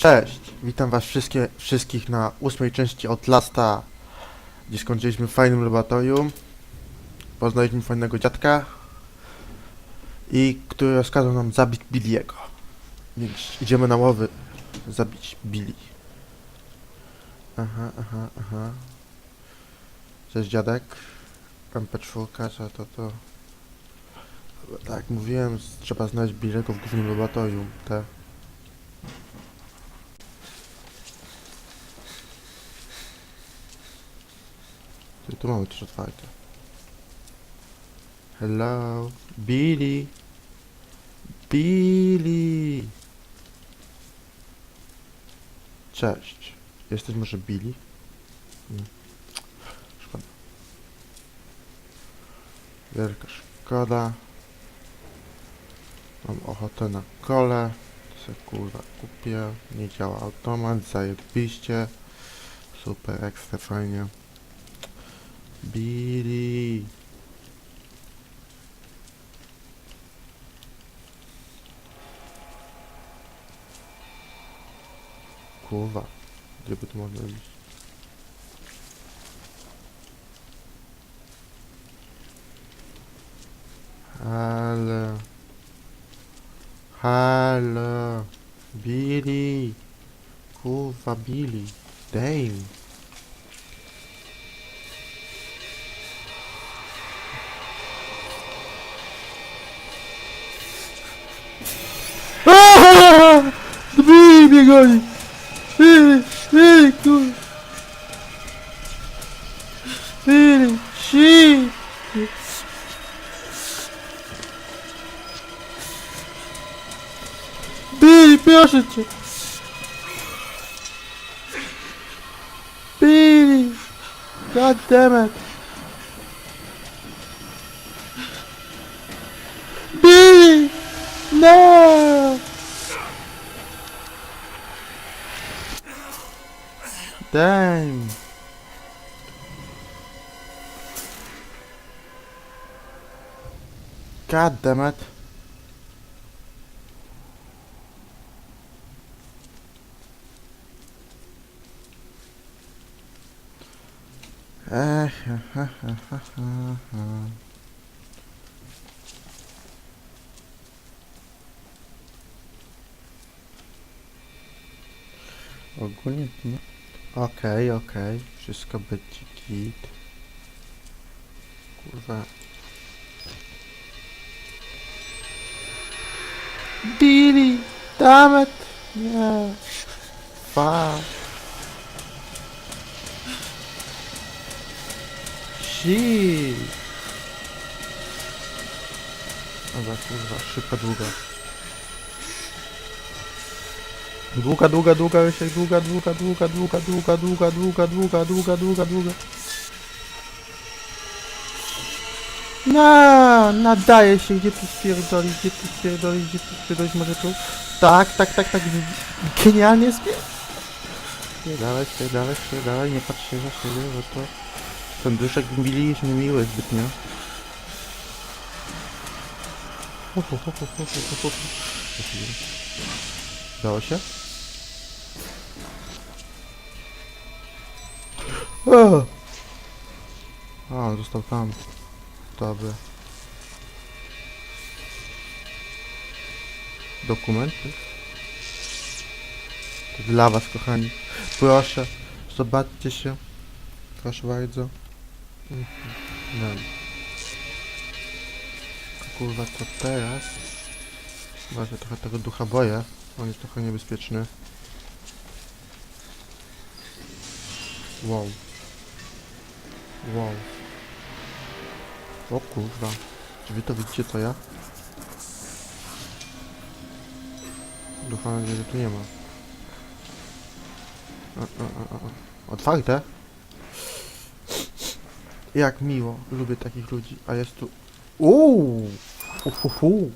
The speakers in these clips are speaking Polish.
Cześć, witam was wszystkie, wszystkich na ósmej części Outlasta, gdzie skończyliśmy w fajnym laboratorium. Poznaliśmy fajnego dziadka, i który rozkazał nam zabić Billiego. Więc idziemy na łowy zabić Billy. Aha, aha, aha. Cześć dziadek. MP4, co to to? Tak mówiłem, trzeba znaleźć Billiego w głównym laboratorium. Te. Tu, mamy też otwarte. Hello, Billy. Billy. Cześć. Jesteś może Billy? Nie. Szkoda. Wielka szkoda. Mam ochotę na kole. To se kurwa kupię. Nie działa automat. Zajebiście. Super, ekstra fajnie. Biri. Kurwa. Gdyby to można robić. Halo. Halo. Billy, Kurwa, Billy, Dame. biegali! Ele, ele, tu... Ele, xiii! Бери, пешите! Бери! God damn it! Бери! No! Damn! God damn it! Ech, ha, ha, ha, ha, ha. Ogólnie nie. Okej, okej. Wszystko będzie git. Kurwa. Billy! Damn it! Nie. Fuck. Shit. Dobra, kurwa, szybka, długa. Długa, długa, długa, Rysiek, długa, długa, długa, długa, długa, długa, długa, długa, długa, długa, długa. No, nadaje się, gdzie tu spierdolić, gdzie tu spierdolić, gdzie tu spierdolić, może tu? Tak, tak, tak, tak, genialnie spier... Spierdalaj, spierdalaj, spierdalaj, nie patrz się za siebie, bo to... Ten duszek Billy jest niemiły zbytnio. Udało się? A, został tam. Dobra. Dokumenty? To dla was, kochani. Proszę, zobaczcie się. Proszę bardzo. No. Kurwa, co teraz? Właśnie trochę tego ducha boję. On jest trochę niebezpieczny. Wow. Wow. O kurwa. Czy wy to widzicie to ja? Ducha nadzieję, że tu nie ma. Otwarte? Jak miło. Lubię takich ludzi. A jest tu... Uuu! Uhuhu.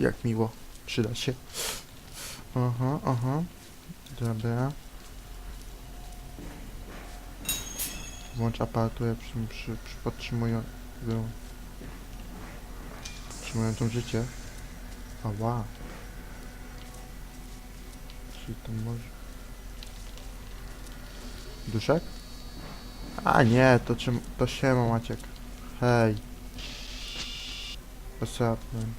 Jak miło. Przyda się. Aha, aha. Dobra. Włącz aparaturę przy, przy, przy podtrzymują... Podtrzymującą życie. Ała. Jaki to może... Duszek? A nie, to czym... To siema Maciek. Hej. What's up, man?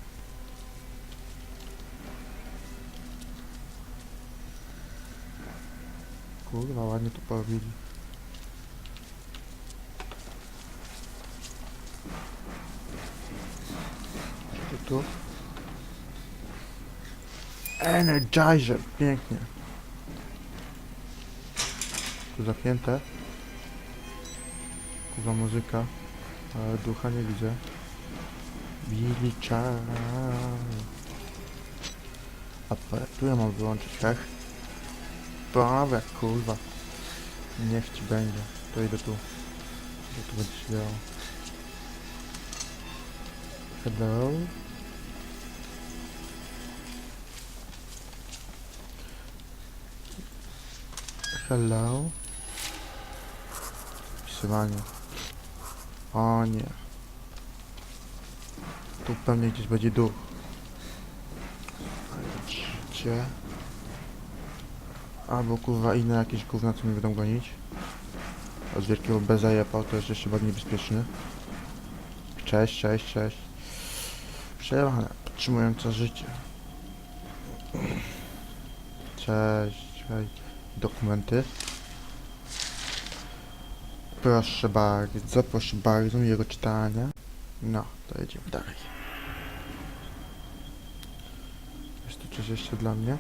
Kurwa, ładnie to porobili. Tu. Energizer, pięknie. Tu zapięte. Kurwa muzyka, ale ducha nie widzę. Billy Charlie. Aparaturę mam wyłączyć, tak? Dobra, kurwa. Niech ci będzie. To idę tu. Bo tu będzie się działo. Hello? Hello? Wpisywanie. O nie. Tu pewnie gdzieś będzie duch. Gdzie? Albo kurwa inne jakieś gówna, co mnie będą gonić. Od wielkiego bezajapa, to jest jeszcze bardziej niebezpieczny. Cześć, cześć, cześć. Przejechane, podtrzymująca życie. Cześć, cześć. Dokumenty. Proszę bardzo, proszę bardzo, miłego czytania. No, to jedziemy dalej. Jest tu coś jeszcze dla mnie?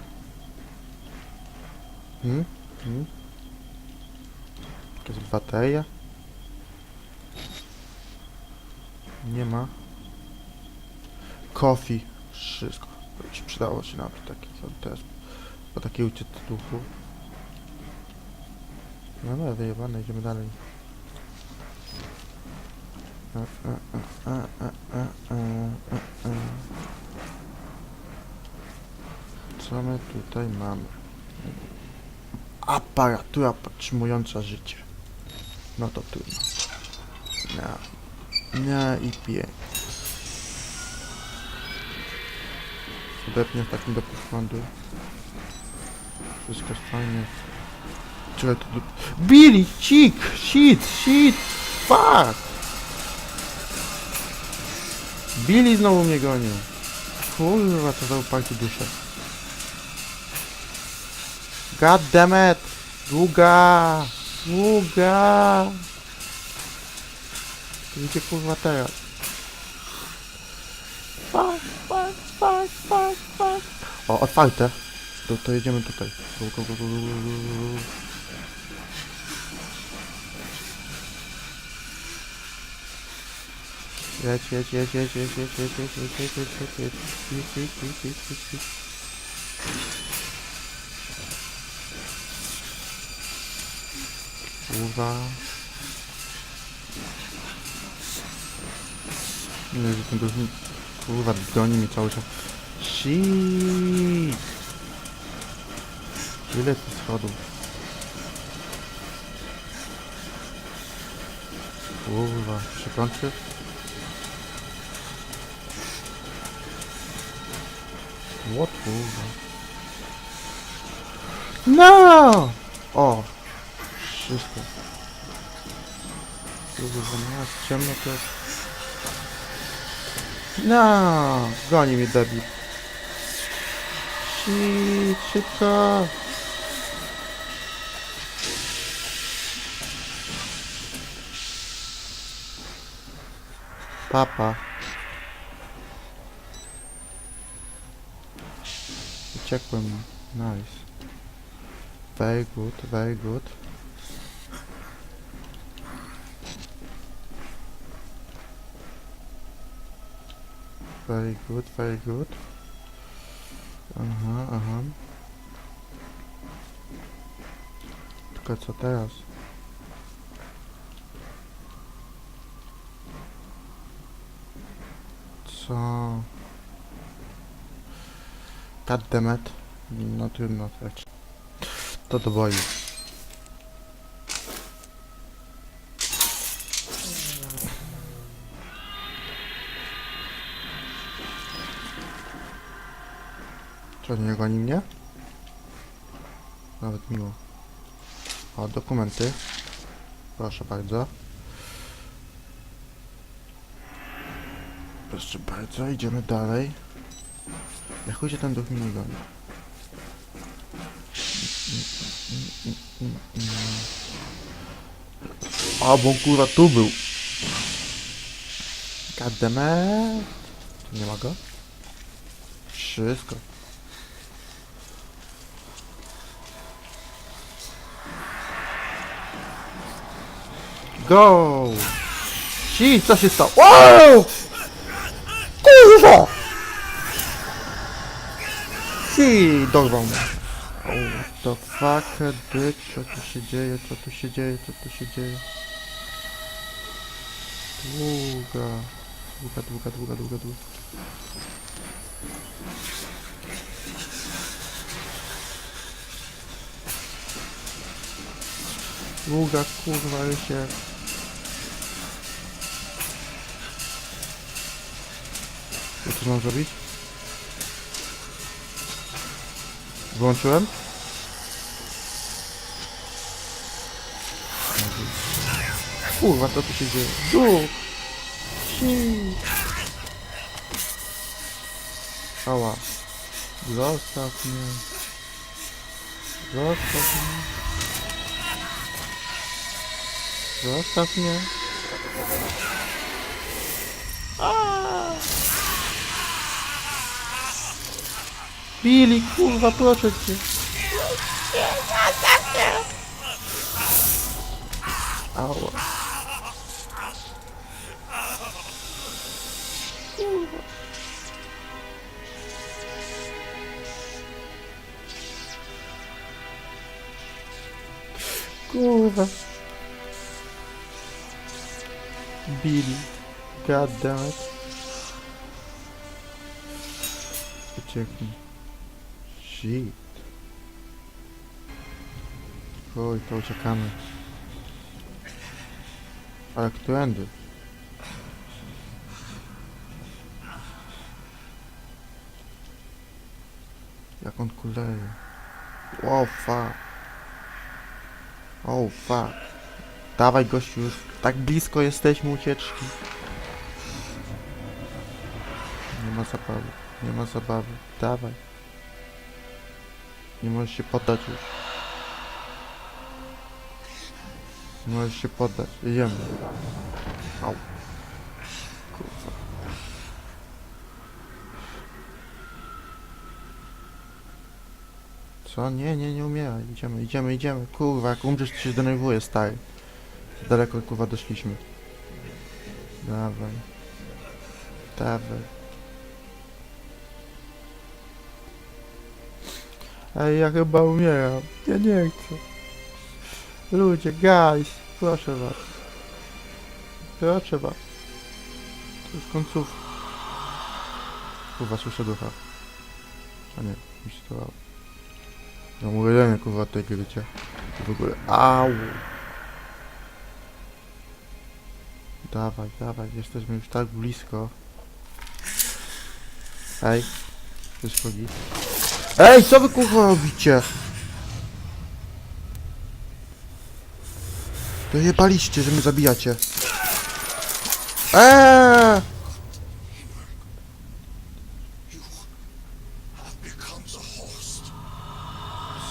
Hmm? Hmm? Jakaś bateria? Nie ma. Coffee. Wszystko. To ci przydało się napić taki też. Po takiej ucieczce duchu. No dobra, wyjebane, idziemy dalej. Co my tutaj mamy? Aparatura podtrzymująca życie. No to trudno. Na, na i pięć. Odepnę takim do. Wszystko jest fajne. Czekaj, to. Billy! Cik! Shit! Shit! Fuck! Billy znowu mnie gonił. Kurwa, co za uparty duszę. God damn it! Długa! Długa! Gdzie kurwa teraz? Fuck, fuck, fuck, fuck, fuck. O, otwarte. To, to jedziemy tutaj. Jedź, jedź, jedź, jedź, jedź, jedź, jedź, jedź, jedź, jedź, jedź, jedź, jedź, jedź, jedź, jedź, jedź, jedź, jedź. Kurwa. Że ten mi... Kurwa, goni mi cały czas. Shit. Ile tu schodów? Kurwa, przekończy? What kurwa? No! O! Wszystko. Kurwa, no jest ciemno to jest... No! Goni mnie debil. Shit, szybko! Papa. Uciekłem. Nice. Very good, very good. Very good, very good. Aha, aha. Tylko co teraz? Co? Goddammit. No trudno, tak. To do boju. Co, nie goni mnie? Nawet miło. O, dokumenty. Proszę bardzo. Proszę bardzo, idziemy dalej. Jak się ten duch mnie goni? A, bo kurwa tu był. Goddammit. Nie ma go? Wszystko. Go! Ci, co się stało? Wow! Kurwa! Ci, dorwał mnie. Oh, the fuck, bitch, co tu się dzieje, co tu się dzieje, co tu się dzieje? Długa, długa, długa, długa, długa, długa. Długa, kurwa, się. Co tu mam zrobić? Włączyłem? Kurwa, co tu się dzieje? Duch! Ała. Zostaw mnie. Zostaw mnie. Zostaw mnie. Billy, kurwa, proszę cię. Ała. Kurwa. Billy. God damn it. Ucieknij. Shit. Oj, to uciekamy. Ale którędy? Jak on kuleje. Oh fuck. Oh fuck. Dawaj gościu, już tak blisko jesteśmy ucieczki. Nie ma zabawy, nie ma zabawy. Dawaj. Nie możesz się poddać już. Nie możesz się poddać. Jedziemy. Au. Kurwa. Co? Nie, nie, nie umieraj. Idziemy, idziemy, idziemy. Kurwa, jak umrzesz, to się denerwuje, stary. Daleko, kurwa, doszliśmy. Dawaj. Dawaj. Ej, ja chyba umieram. Ja nie chcę. Ludzie, guys, proszę was. Proszę was. To już końcówka. Kurwa, słyszę ducha. A nie, mi się to... No mówię, nie, kurwa, tej gry, wiecie. I w ogóle, au. Dawaj, dawaj, jesteśmy już tak blisko. Ej, wszystko git. Ej, co wy kurwa robicie? Dojebaliście, że mnie zabijacie. Eee!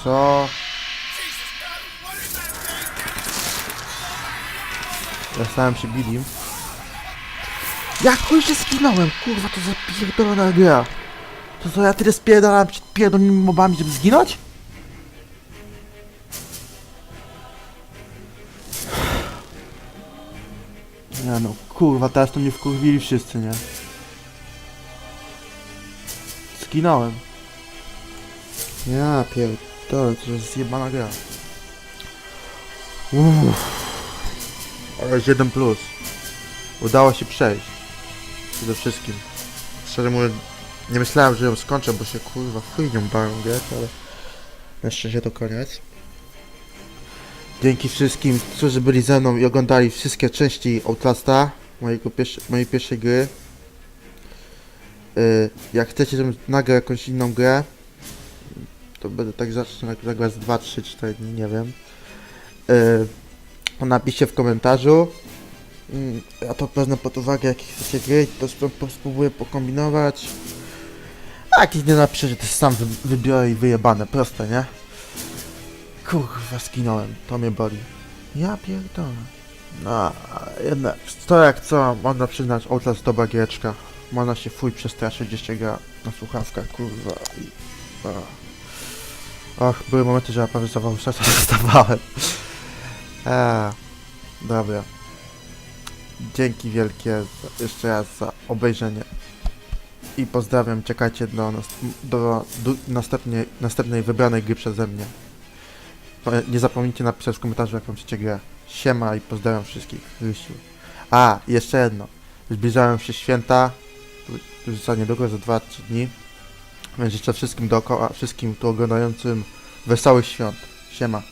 Co? Ja stałem się Billim. Jak chuj się skinąłem? Kurwa, to za pierdolona gra. To co, ja tyle spierdalam przed pierdolonymi mobami, żeby zginąć? Nie no, kurwa, teraz to mnie wkurwili wszyscy, nie? Zginąłem. Ja pierdolę, to jest zjebana gra. Uff. Ale jest 1 plus. Udało się przejść. Przede wszystkim. Szczerze mówiąc, nie myślałem, że ją skończę, bo się kurwa chujnią bawią grać, ale na szczęście to koniec. Dzięki wszystkim, którzy byli ze mną i oglądali wszystkie części Outlasta, mojego mojej pierwszej gry. Yy, jak chcecie, żebym nagrał jakąś inną grę, to będę tak zacząć zagrać 2, 3, 4 dni, nie wiem. Yy, napiszcie w komentarzu. Mm, Ja to wezmę pod uwagę, jakie chcecie gry, to spróbuję pokombinować. A jak nie napiszę, że to sam wy wybiorę i wyjebane, proste, nie? Kurwa, skinąłem, to mnie boli. Ja pierdolę. No, jednak, to jak co, można przyznać, Outlast dobra giereczka. Można się fuj przestraszyć, gdzieś się gra na słuchawkach, kurwa i... a. Och, były momenty, że ja prawie zawał serca dostawałem. Eee, dobra. Dzięki wielkie za, jeszcze raz za obejrzenie. I pozdrawiam, czekajcie do, nas, do, do następnej, następnej wybranej gry przeze mnie. Nie zapomnijcie napisać w komentarzu, jaką chcecie grę. Siema i pozdrawiam wszystkich. Rysiu. A, jeszcze jedno. Zbliżają się święta. Już za niedługo, za 2-3 dni. Więc życzę wszystkim dookoła, wszystkim tu oglądającym wesołych świąt. Siema.